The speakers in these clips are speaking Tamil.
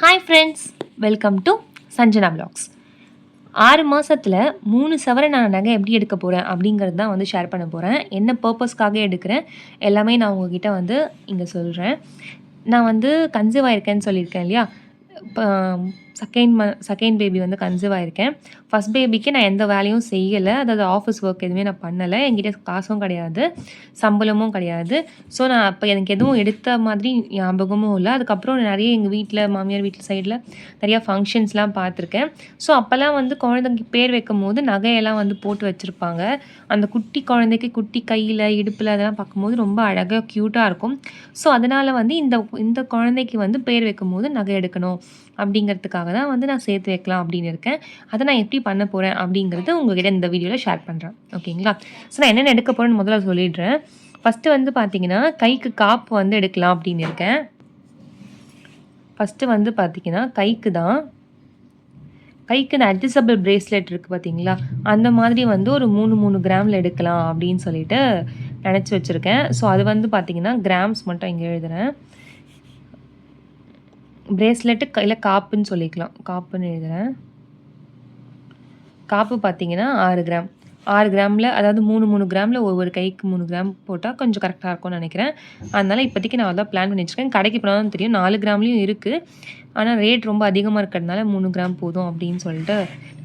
Hi friends welcome to Sanjana vlogs. ஆறு மாதத்தில் மூணு சவரன் நான் நகை எப்படி எடுக்க போகிறேன் அப்படிங்கிறது தான் வந்து ஷேர் பண்ண போகிறேன் என்ன பர்பஸ்க்காக எடுக்கிறேன்? எல்லாமே நான் உங்ககிட்ட வந்து இங்கே சொல்கிறேன் நான் வந்து கன்சீவ் ஆயிருக்கேன்னு சொல்லியிருக்கேன் இல்லையா? இப்போ செகண்ட் ம செகண்ட் பேபி வந்து கன்சீவ் ஆகிருக்கேன் ஃபஸ்ட் பேபிக்கு நான் எந்த வேலையும் செய்யலை. அதாவது ஆஃபீஸ் ஒர்க் எதுவுமே நான் பண்ணலை. என்கிட்ட காசும் கிடையாது. சம்பளமும் கிடையாது. ஸோ நான் அப்போ எனக்கு எதுவும் எடுத்த மாதிரி ஞாபகமும் இல்லை. அதுக்கப்புறம் நிறைய எங்கள் வீட்டில் மாமியார் வீட்டில் சைடில் நிறையா ஃபங்க்ஷன்ஸ்லாம் பார்த்துருக்கேன். ஸோ அப்போல்லாம் வந்து குழந்தைக்கு பேர் வைக்கும் போது நகையெல்லாம் வந்து போட்டு வச்சுருப்பாங்க. அந்த குட்டி குழந்தைக்கு குட்டி கையில் இடுப்பில் அதெல்லாம் பார்க்கும்போது ரொம்ப அழகாக க்யூட்டாக இருக்கும். ஸோ அதனால் வந்து இந்த இந்த குழந்தைக்கு வந்து பேர் வைக்கும் போது நகை எடுக்கணும் அப்படிங்கிறதுக்காக தான் வந்து நான் சேர்த்து வைக்கலாம் அப்படின்னு இருக்கேன். அதை நான் எப்படி பண்ண போகிறேன் அப்படிங்கிறது உங்ககிட்ட இந்த வீடியோவில் ஷேர் பண்ணுறேன் ஓகேங்களா? ஸோ நான் என்னென்ன எடுக்க போகிறேன்னு முதல்ல சொல்லிடுறேன். ஃபஸ்ட்டு வந்து பார்த்தீங்கன்னா கைக்கு காப்பு வந்து எடுக்கலாம் அப்படின்னு இருக்கேன். ஃபஸ்ட்டு வந்து பார்த்தீங்கன்னா கைக்கு தான் கைக்கு இந்த அட்ஜஸ்டபிள் பிரேஸ்லெட் இருக்குது பார்த்தீங்களா அந்த மாதிரி வந்து ஒரு மூணு மூணு கிராமில் எடுக்கலாம் அப்படின்னு சொல்லிட்டு நினச்சி வச்சுருக்கேன். ஸோ அது வந்து பார்த்தீங்கன்னா கிராம்ஸ் மட்டும் இங்கே எழுதுகிறேன் பிரேஸ்லெட்டு கையில் காப்புன்னு சொல்லிக்கலாம். காப்புன்னு எழுதுகிறேன் காப்பு பார்த்தீங்கன்னா ஆறு கிராம். ஆறு கிராமில் அதாவது மூணு மூணு கிராமில் ஒவ்வொரு கைக்கு மூணு கிராம் போட்டால் கொஞ்சம் கரெக்டாக இருக்கும்னு நினைக்கிறேன். அதனால் இப்போதைக்கு நான் அதான் பிளான் பண்ணி வச்சுருக்கேன் கடைக்கு போனாலும் தான் தெரியும். நாலு கிராம்லேயும் இருக்குது ஆனால் ரேட் ரொம்ப அதிகமாக இருக்கிறதுனால மூணு கிராம் போதும் அப்படின்னு சொல்லிட்டு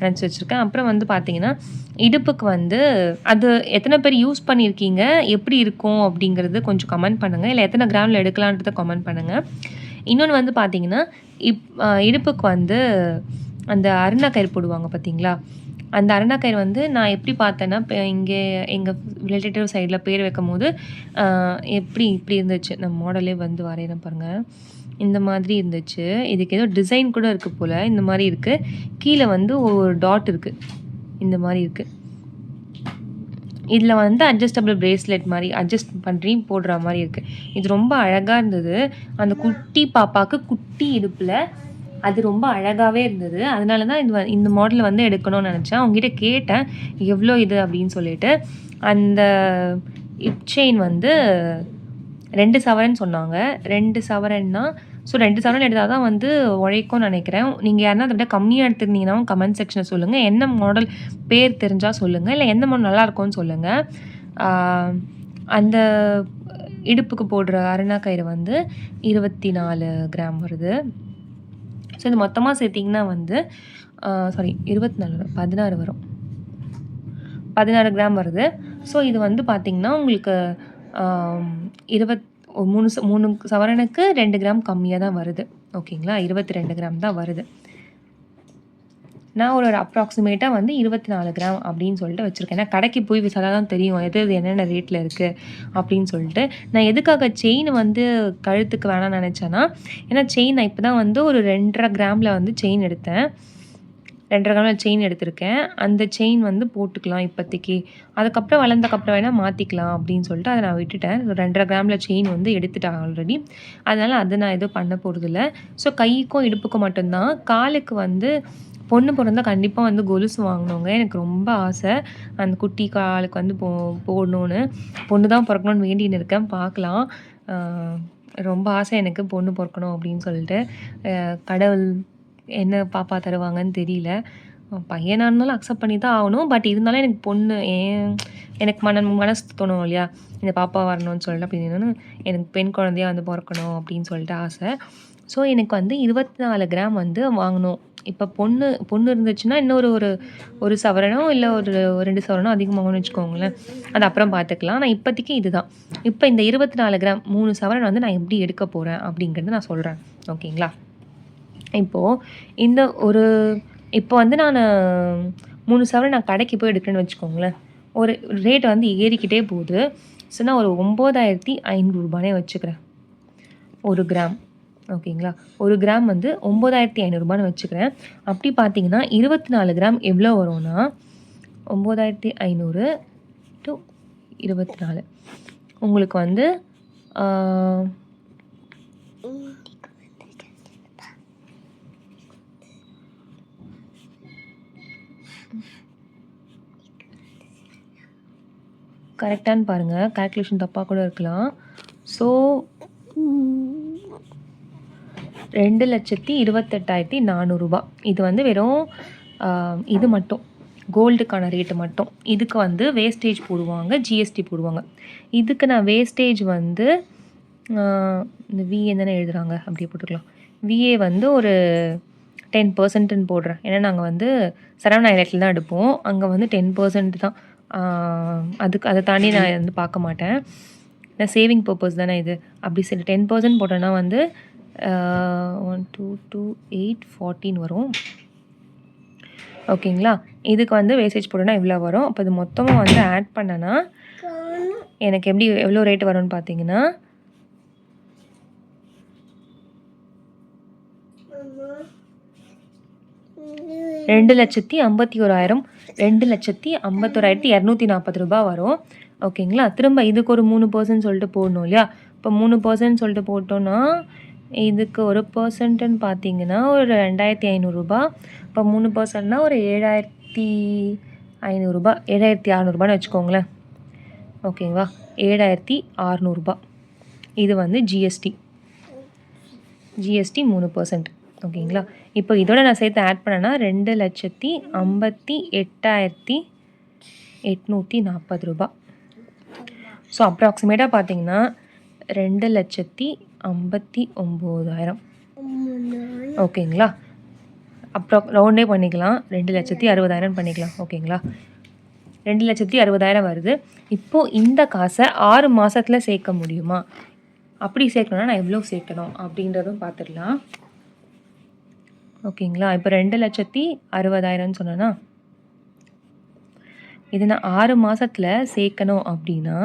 நினச்சி வச்சுருக்கேன். அப்புறம் வந்து பார்த்தீங்கன்னா இடுப்புக்கு வந்து அது எத்தனை பேர் யூஸ் பண்ணியிருக்கீங்க? எப்படி இருக்கும் அப்படிங்கிறது கொஞ்சம் கமெண்ட் பண்ணுங்கள் இல்லை எத்தனை கிராமில் எடுக்கலான்றதை கமெண்ட் பண்ணுங்கள் இன்னொன்று வந்து பார்த்தீங்கன்னா இப் இடுப்புக்கு வந்து அந்த அருணாக்கயிறு போடுவாங்க பார்த்தீங்களா அந்த அருணாக்கயிறு வந்து நான் எப்படி பார்த்தேன்னா இப்போ இங்கே எங்கள் ரிலேட்டிவ் சைடில் பேர் வைக்கும் போது எப்படி இப்படி இருந்துச்சு? நம்ம மாடலே வந்து வரைகிறேன் பாருங்கள் இந்த மாதிரி இருந்துச்சு. இதுக்கு ஏதோ டிசைன் கூட இருக்குது போல். இந்த மாதிரி இருக்குது கீழே வந்து ஒவ்வொரு டாட் இருக்குது இந்த மாதிரி இருக்குது இதில் வந்து அட்ஜஸ்டபிள் பிரேஸ்லெட் மாதிரி அட்ஜஸ்ட் பண்ணி போடுற மாதிரி இருக்குது இது ரொம்ப அழகாக இருந்தது. அந்த குட்டி பாப்பாவுக்கு குட்டி இடுப்பில் அது ரொம்ப அழகாகவே இருந்தது. அதனால தான் இது வ- இந்த மாடல் வந்து எடுக்கணும்னு நினச்சேன். அவங்ககிட்ட கேட்டேன் எவ்வளோ இது? அப்படின்னு சொல்லிட்டு. அந்த இப் செயின் வந்து ரெண்டு சவரன் சொன்னாங்க. ரெண்டு சவரன்னா ஸோ ரெண்டு சவரன் எடுத்தால் தான் வந்து உழைக்கும்னு நினைக்கிறேன். நீங்கள் யாருன்னா அதை விட கம்மியாக எடுத்துருந்தீங்கன்னா கமெண்ட் செக்ஷனை சொல்லுங்கள் என்ன மாடல் பேர் தெரிஞ்சால் சொல்லுங்கள் இல்லை எந்த மாடல் நல்லாயிருக்கும்னு சொல்லுங்கள் அந்த இடுப்புக்கு போடுற அருணாக்கயிறு வந்து இருபத்தி நாலு கிராம் வருது. ஸோ இது மொத்தமாக சேர்த்திங்கன்னா வந்து சாரி இருபத்தி நாலு வரும் பதினாறு வரும். பதினாறு கிராம் வருது. ஸோ இது வந்து பார்த்திங்கன்னா உங்களுக்கு இருபத் மூணு ச- மூணு சவரனுக்கு ரெண்டு கிராம் கம்மியாக தான் வருது. ஓகேங்களா? இருபத்தி ரெண்டு கிராம் தான் வருது. நான் ஒரு அப்ராக்சிமேட்டாக வந்து இருபத்தி நாலு கிராம் அப்படின்னு சொல்லிட்டு வச்சுருக்கேன். ஏன்னா கடைக்கு போய் விசாலா தான் தெரியும். எது எது என்னென்ன ரேட்டில் இருக்குது அப்படின்னு சொல்லிட்டு. நான் எதுக்காக செயின் வந்து கழுத்துக்கு வேணாம்னு நினச்சேன்னா ஏன்னா செயின் நான் இப்போ தான் வந்து ஒரு ரெண்டரை கிராமில் வந்து செயின் எடுத்தேன். ரெண்டரை கிராமில் செயின் எடுத்திருக்கேன். அந்த செயின் வந்து போட்டுக்கலாம் இப்போதைக்கு. அதுக்கப்புறம் வளர்ந்தக்கப்புறம் வேணால் மாற்றிக்கலாம் அப்படின்னு சொல்லிட்டு அதை நான் விட்டுட்டேன். ரெண்டரை கிராமில் செயின் வந்து எடுத்துட்டேன் ஆல்ரெடி அதனால் அதை நான் எதுவும் பண்ண போகிறதில்ல ஸோ கைக்கும் இடுப்புக்கும் மட்டும்தான். காலுக்கு வந்து பொண்ணு பிறந்தா கண்டிப்பாக வந்து கொலுசு வாங்கணுங்க. எனக்கு ரொம்ப ஆசை. அந்த குட்டி காலுக்கு வந்து போ போடணுன்னு பொண்ணு தான் பிறக்கணும்னு வேண்டின்னு இருக்கேன். பார்க்கலாம். ரொம்ப ஆசை எனக்கு பொண்ணு பிறக்கணும் அப்படின்னு சொல்லிட்டு. கடவுள் என்ன பாப்பா தருவாங்கன்னு தெரியல. பையனாக இருந்தாலும் அக்செப்ட் பண்ணி தான் ஆகணும். பட் இருந்தாலும் எனக்கு பொண்ணு ஏன் எனக்கு மன மனசு தோணும் இல்லையா? இந்த பாப்பா வரணும்னு சொல்லிட்டு அப்படின்னு எனக்கு பெண் குழந்தையா வந்து பிறக்கணும் அப்படின்னு சொல்லிட்டு ஆசை. ஸோ எனக்கு வந்து இருபத்தி நாலு கிராம் வந்து வாங்கணும். இப்போ பொண்ணு பொண்ணு இருந்துச்சுன்னா இன்னொரு ஒரு ஒரு சவரனோ இல்லை ஒரு ரெண்டு சவரனோ அதிகமாகணும்னு வச்சுக்கோங்களேன். அது அப்புறம் பார்த்துக்கலாம் நான் இப்போதைக்கு இதுதான். இப்போ இந்த இருபத்தி நாலு கிராம் மூணு சவரன் வந்து நான் எப்படி எடுக்க போகிறேன் அப்படிங்கிறது நான் சொல்கிறேன் ஓகேங்களா? இப்போது இந்த ஒரு இப்போ வந்து நான் மூணு சவரன் நான் கடைக்கு போய் எடுக்கிறேன்னு வச்சுக்கோங்களேன். ஒரு ரேட் வந்து ஏறிக்கிட்டே போகுது. ஸோ நான் ஒரு ஒம்பதாயிரத்தி ஐநூறுரூபானே வச்சுக்கிறேன். ஒரு கிராம். ஓகேங்களா? ஒரு கிராம் வந்து ஒம்பதாயிரத்தி ஐநூறுரூபான்னு வச்சுக்கிறேன். அப்படி பார்த்தீங்கன்னா இருபத்தி நாலு கிராம் எவ்வளோ வரும்னா ஒம்பதாயிரத்தி ஐநூறு டு இருபத்தி நாலு உங்களுக்கு வந்து கரெக்டான்னு பாருங்கள் கால்குலேஷன் தப்பாக கூட இருக்கலாம். ஸோ ரெண்டு லட்சத்தி இருபத்தெட்டாயிரத்தி நானூறுரூபா இது வந்து வெறும் இது மட்டும். கோல்டுக்கான ரேட்டு மட்டும். இதுக்கு வந்து வேஸ்டேஜ் போடுவாங்க ஜிஎஸ்டி போடுவாங்க. இதுக்கு நான் வேஸ்டேஜ் வந்து இந்த விஏ தானே எழுதுகிறாங்க அப்படியே போட்டுக்கலாம். விஏ வந்து ஒரு டென் பர்சன்ட்டுன்னு போடுறேன். ஏன்னா நாங்கள் வந்து சரவணா ஐலட்டில் தான் எடுப்போம். அங்கே வந்து டென் பர்சன்ட் தான். அதுக்கு அதை தாண்டி நான் வந்து பார்க்க மாட்டேன். நான் சேவிங் பர்பஸ் தானே இது. அப்படி சரி டென் பர்சன்ட் போட்டோன்னா வந்து one two two eight fourteen வரும். ஓகேங்களா? இதுக்கு வந்து வேஸ்டேஜ் போட்டோன்னா இவ்வளோ வரும். அப்போ இது மொத்தமாக வந்து ஆட் பண்ணனா எனக்கு எப்படி எவ்வளோ ரேட் வரும்னு பார்த்தீங்கன்னா ரெண்டு லட்சத்தி ஐம்பத்தி ஓராயிரம் ரெண்டு லட்சத்தி ஐம்பத்தோராயிரத்தி இரநூத்தி நாற்பது ரூபாய் வரும். ஓகேங்களா திரும்ப இதுக்கு ஒரு மூணு பர்சன்ட் சொல்லிட்டு போடணும் இல்லையா? இப்போ மூணு பர்சன்ட் சொல்லிட்டு போட்டோன்னா இதுக்கு ஒரு பர்சன்ட்டுன்னு பார்த்தீங்கன்னா ஒரு ரெண்டாயிரத்தி ஐநூறுரூபா இப்போ மூணு பர்சன்ட்னா ஒரு ஏழாயிரத்தி ஐநூறுரூபா ஏழாயிரத்தி அறநூறுபான்னு வச்சுக்கோங்களேன். ஓகேங்களா ஏழாயிரத்தி அறநூறுபா இது வந்து ஜிஎஸ்டி ஜிஎஸ்டி மூணு பர்சன்ட் ஓகேங்களா? இப்போ இதோட நான் சேர்த்து ஆட் பண்ணேன்னா ரெண்டு லட்சத்தி ஐம்பத்தி எட்டாயிரத்தி எட்நூற்றி நாற்பது ரூபா. ஸோ அப்ராக்சிமேட்டாக பார்த்தீங்கன்னா ரெண்டு லட்சத்தி ஐம்பத்தி ஒம்போதாயிரம். ஓகேங்களா? அப்ரா ரவுண்டே பண்ணிக்கலாம். ரெண்டு லட்சத்தி அறுபதாயிரம் பண்ணிக்கலாம். ஓகேங்களா? ரெண்டு லட்சத்தி அறுபதாயிரம் வருது. இப்போது இந்த காசை ஆறு மாதத்தில் சேர்க்க முடியுமா? அப்படி சேர்க்கணும்னா நான் எவ்வளோ சேர்க்கணும் அப்படின்றதும் பார்த்துடலாம். ஓகேங்களா? இப்போ ரெண்டு லட்சத்தி அறுபதாயிரம்னு சொன்னேன்னா இது நான் ஆறு மாதத்தில் சேர்க்கணும் அப்படின்னா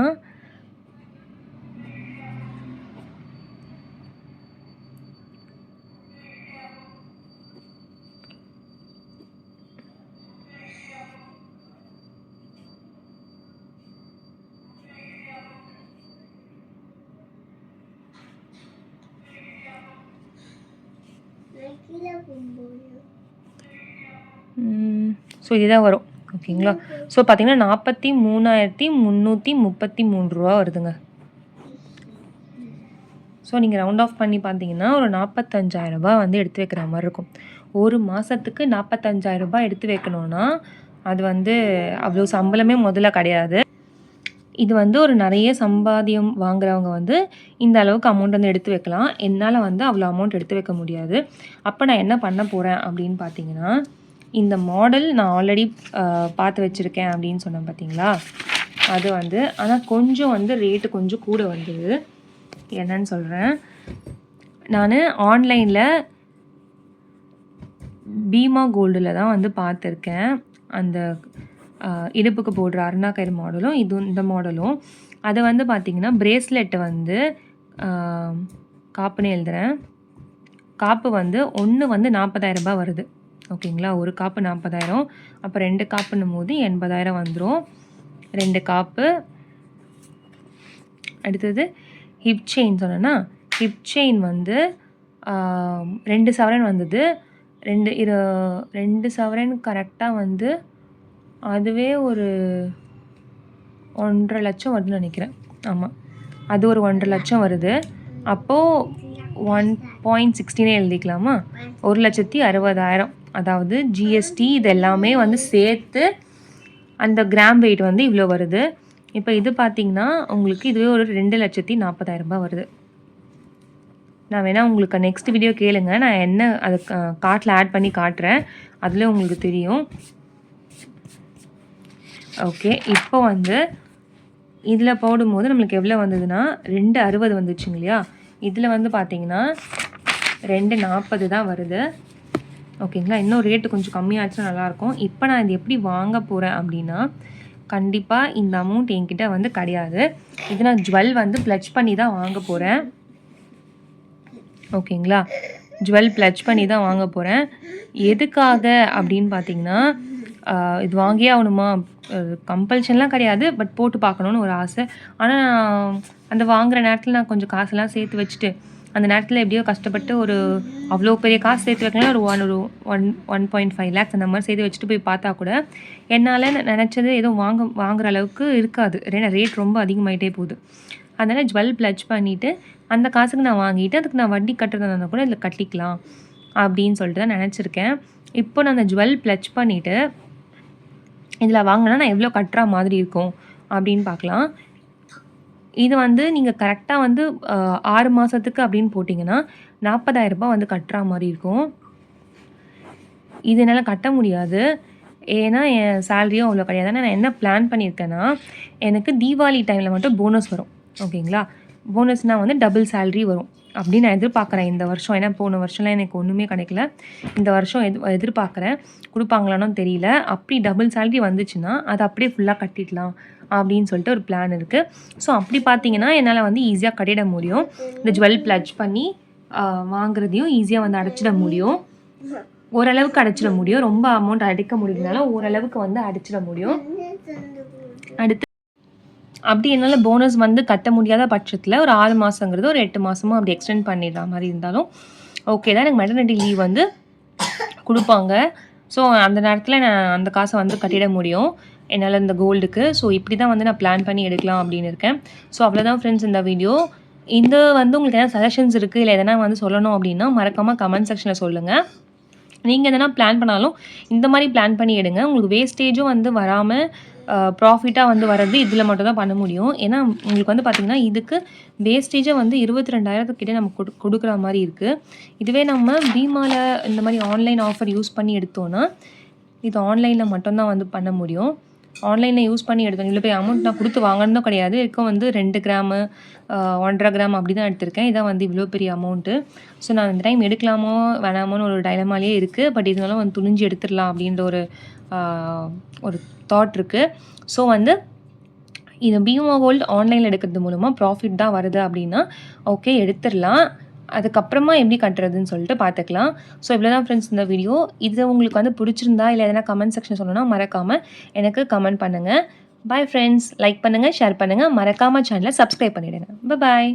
ஸோ இதுதான் வரும். ஓகேங்களா ஸோ பார்த்தீங்கன்னா நாற்பத்தி மூணாயிரத்தி முந்நூற்றி முப்பத்தி மூணு ரூபா வருதுங்க. ஸோ நீங்கள் ரவுண்ட் ஆஃப் பண்ணி பார்த்தீங்கன்னா ஒரு நாற்பத்தஞ்சாயிரம் ரூபாய் வந்து எடுத்து வைக்கிற மாதிரி இருக்கும். ஒரு மாதத்துக்கு நாற்பத்தஞ்சாயிரம் ரூபாய் எடுத்து வைக்கணும்னா அது வந்து அவ்வளோ சம்பளமே முதல்ல கிடையாது. இது வந்து ஒரு நிறைய சம்பாதியம் வாங்குறவங்க வந்து இந்த அளவுக்கு அமௌண்ட் வந்து எடுத்து வைக்கலாம். என்னால் வந்து அவ்வளோ அமௌண்ட் எடுத்து வைக்க முடியாது. அப்போ நான் என்ன பண்ண போகிறேன் அப்படின்னு பார்த்தீங்கன்னா இந்த மாடல் நான் ஆல்ரெடி பார்த்து வச்சுருக்கேன் அப்படின்னு சொன்னேன் பார்த்தீங்களா அது வந்து ஆனால் கொஞ்சம் வந்து ரேட்டு கொஞ்சம் கூட வந்தது என்னன்னு சொல்கிறேன் நான் ஆன்லைனில் பீமா கோல்டில் தான் வந்து பார்த்துருக்கேன். அந்த இடுப்புக்கு போடுற அருணா கயிறு மாடலும் இது இந்த மாடலும். அதை வந்து பார்த்திங்கன்னா பிரேஸ்லெட் வந்து காப்புன்னு எழுதுகிறேன் காப்பு வந்து ஒன்று வந்து 40000 ரூபாய் வருது. ஓகேங்களா? ஒரு காப்பு நாற்பதாயிரம். அப்போ ரெண்டு காப்புன்னும் போது எண்பதாயிரம் வந்துடும் ரெண்டு காப்பு. அடுத்தது ஹிப் செயின் சொன்னேன்னா ஹிப் செயின் வந்து ரெண்டு சவரன் வந்தது. ரெண்டு இரு ரெண்டு சவரன் கரெக்டாக வந்து அதுவே ஒரு ஒன்றரை லட்சம் வருதுன்னு நினைக்கிறேன். ஆமாம் அது ஒரு ஒன்றரை லட்சம் வருது. அப்போது ஒன் பாயிண்ட் சிக்ஸ்டீனே எழுதிக்கலாமா? ஒரு லட்சத்தி அறுபதாயிரம். அதாவது ஜிஎஸ்டி இது எல்லாமே வந்து சேர்த்து அந்த கிராம் வெயிட் வந்து இவ்வளோ வருது. இப்போ இது பார்த்தீங்கன்னா உங்களுக்கு இதுவே ஒரு ரெண்டு லட்சத்தி நாற்பதாயிரம் ரூபாய் வருது. நான் வேணால் உங்களுக்கு நெக்ஸ்ட் வீடியோ கேளுங்க. நான் என்ன அதை காட்டில் ஆட் பண்ணி காட்டுறேன். அதில் உங்களுக்கு தெரியும். ஓகே இப்போ வந்து இதில் போடும்போது நம்மளுக்கு எவ்வளோ வந்ததுன்னா ரெண்டு அறுபது வந்துச்சுங்க இல்லையா? இதில் வந்து பார்த்தீங்கன்னா ரெண்டு நாற்பது தான் வருது. ஓகேங்களா இன்னும் ரேட்டு கொஞ்சம் கம்மியாச்சுன்னா நல்லாயிருக்கும். இப்போ நான் இது எப்படி வாங்க போகிறேன் அப்படின்னா கண்டிப்பாக இந்த அமௌண்ட் என்கிட்ட வந்து கிடையாது. இது நான் ஜுவல் வந்து ப்ளச் பண்ணி தான் வாங்க போகிறேன் ஓகேங்களா ஜுவல் ப்ளச் பண்ணி தான் வாங்க போகிறேன் எதுக்காக அப்படின்னு பார்த்தீங்கன்னா இது வாங்கியே ஆகணுமா? கம்பல்ஷன்லாம் கிடையாது பட் போட்டு பார்க்கணுன்னு ஒரு ஆசை. ஆனால் அந்த வாங்குகிற நேரத்தில் நான் கொஞ்சம் காசெல்லாம் சேர்த்து வச்சுட்டு அந்த நேரத்தில் எப்படியோ கஷ்டப்பட்டு ஒரு அவ்வளோ பெரிய காசு சேர்த்து வைக்கலாம் ஒரு ஒன் ஒரு one one point five lakhs அந்த மாதிரி சேர்த்து வச்சுட்டு போய் பார்த்தா கூட என்னால் நினச்சது எதுவும் வாங்க வாங்குற அளவுக்கு இருக்காது. ஏன்னா ரேட் ரொம்ப அதிகமாகிட்டே போகுது. அதனால் ஜுவல் ப்ளச் பண்ணிவிட்டு அந்த காசுக்கு நான் வாங்கிட்டு அதுக்கு நான் வட்டி கட்டுறதா இருந்தால் கூட இதில் கட்டிக்கலாம் அப்படின்னு சொல்லிட்டு தான் நினச்சிருக்கேன். இப்போ நான் அந்த ஜுவல் ப்ளச் பண்ணிவிட்டு இதில் வாங்கினா நான் எவ்வளோ கட்டுற மாதிரி இருக்கும் அப்படின்னு பார்க்கலாம். இது வந்து நீங்கள் கரெக்டாக வந்து ஆறு மாதத்துக்கு அப்படின்னு போட்டிங்கன்னா நாற்பதாயிரரூபா வந்து கட்டுற மாதிரி இருக்கும். இது என்னால் கட்ட முடியாது. ஏன்னா என் சேலரியும் அவ்வளோ கிடையாது. நான் என்ன பிளான் பண்ணியிருக்கேன்னா எனக்கு தீபாவளி டைமில் மட்டும் போனஸ் வரும். ஓகேங்களா போனஸ்னால் வந்து டபுள் சேல்ரி வரும். அப்படின்னு நான் எதிர்பார்க்குறேன். இந்த வருஷம் ஏன்னா போன வருஷம்லாம் எனக்கு ஒன்றுமே கிடைக்கல. இந்த வருஷம் எது எதிர்பார்க்குறேன். கொடுப்பாங்களான்னு தெரியல. அப்படி டபுள் சேலரி வந்துச்சுன்னா அதை அப்படியே ஃபுல்லாக கட்டிடலாம் அப்படின்னு சொல்லிட்டு ஒரு பிளான் இருக்குது ஸோ அப்படி பார்த்தீங்கன்னா என்னால் வந்து ஈஸியாக கட்டிட முடியும். இந்த ஜுவல் ப்ளட்ஜ் பண்ணி வாங்குறதையும் ஈஸியாக வந்து அடைச்சிட முடியும். ஓரளவுக்கு அடைச்சிட முடியும். ரொம்ப அமௌண்ட் அடிக்க முடியலனால ஓரளவுக்கு வந்து அடைச்சிட முடியும். அடுத்து அப்படி என்னால் போனஸ் வந்து கட்ட முடியாத பட்சத்தில் ஒரு ஆறு மாதங்கிறது ஒரு எட்டு மாதமும் அப்படி எக்ஸ்டெண்ட் பண்ணிடுற மாதிரி இருந்தாலும் ஓகே தான். எனக்கு மெட்டர்னிட்டி லீவ் வந்து கொடுப்பாங்க. ஸோ அந்த நேரத்தில் நான் அந்த காசை வந்து கட்டிட முடியும். என்னால் இந்த கோல்டுக்கு ஸோ இப்படி தான் வந்து நான் பிளான் பண்ணி எடுக்கலாம் அப்படின்னு இருக்கேன். ஸோ அவ்வளோதான் ஃப்ரெண்ட்ஸ் இந்த வீடியோ இந்த வந்து உங்களுக்கு எதனா சஜஷன்ஸ் இருக்குது இல்லை எதனா வந்து சொல்லணும் அப்படின்னா மறக்காமல் கமெண்ட் செக்ஷனில் சொல்லுங்கள் நீங்கள் எதனா பிளான் பண்ணாலும் இந்த மாதிரி பிளான் பண்ணி எடுங்க. உங்களுக்கு வேஸ்டேஜும் வந்து வராமல் ப்ராஃபிட்டாக வந்து வர்றது இதில் மட்டும் தான் பண்ண முடியும். ஏன்னா உங்களுக்கு வந்து பார்த்திங்கன்னா இதுக்கு வேஸ்டேஜை வந்து இருபத்தி ரெண்டாயிரத்துக்கிட்டே நம்ம கொடு கொடுக்குற மாதிரி இருக்குது இதுவே நம்ம பீமாவில் இந்த மாதிரி ஆன்லைன் ஆஃபர் யூஸ் பண்ணி எடுத்தோன்னா இது ஆன்லைனில் மட்டும்தான் வந்து பண்ண முடியும். ஆன்லைனில் யூஸ் பண்ணி எடுத்தோம். இவ்வளோ போய் அமௌண்ட் நான் கொடுத்து வாங்கினதும் கிடையாது. இருக்கும் வந்து ரெண்டு கிராமு ஒன்றரை கிராம் அப்படி தான் எடுத்திருக்கேன். இதான் வந்து இவ்வளோ பெரிய அமௌண்ட்டு ஸோ நான் இந்த டைம் எடுக்கலாமோ வேணாமோன்னு ஒரு டைலமாலே இருக்குது பட் இதனால வந்து துணிஞ்சு எடுத்துடலாம் அப்படின்ற ஒரு ஒரு தாட் இருக்குது ஸோ வந்து இது பீமா கோல்டு ஆன்லைனில் எடுக்கிறது மூலமாக ப்ராஃபிட் தான் வருது அப்படின்னா ஓகே எடுத்துடலாம். அதுக்கப்புறமா எப்படி கட்டுறதுன்னு சொல்லிட்டு பார்த்துக்கலாம். ஸோ இவ்வளோ தான் ஃப்ரெண்ட்ஸ் இந்த வீடியோ இது உங்களுக்கு வந்து பிடிச்சிருந்தா இல்லை எதனா கமெண்ட் செக்ஷன் சொல்லணும்னா மறக்காமல் எனக்கு கமெண்ட் பண்ணுங்கள் பாய் ஃப்ரெண்ட்ஸ் லைக் பண்ணுங்கள் ஷேர் பண்ணுங்கள் மறக்காமல் சேனலை சப்ஸ்கிரைப் பண்ணிவிடுங்க பாய்